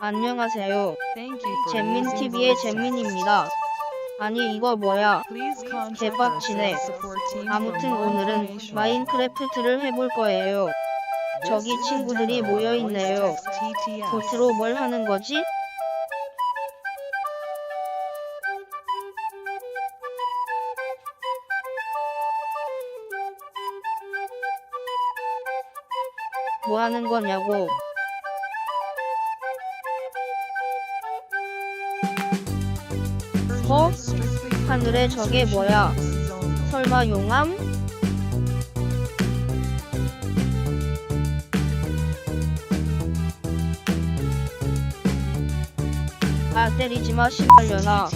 안녕하세요. Thank you for 잼민 using TV의 voice 잼민입니다. 아니 이거 뭐야? 개빡치네. 아무튼 오늘은. 마인크래프트를 해볼 거예요. 저기 친구들이 demo of 모여 있네요. Voice Text TTS. 보트로 뭘 하는 거지? 뭐 하는 거냐고. 어? 하늘에 저게 뭐야? 설마 용암? 아 때리지마 씨발려나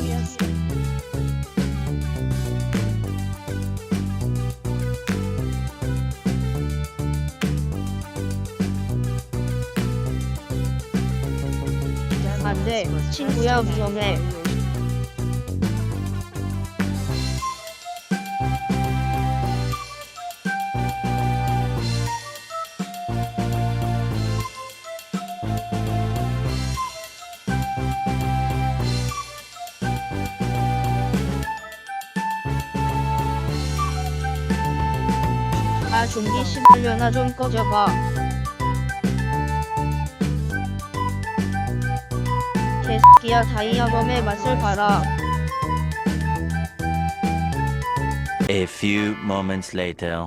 안 돼 친구야 위험해. 아 좀비 씨발려나 좀 꺼져봐 개새끼야 다이아범의 맛을 봐라 A few moments later.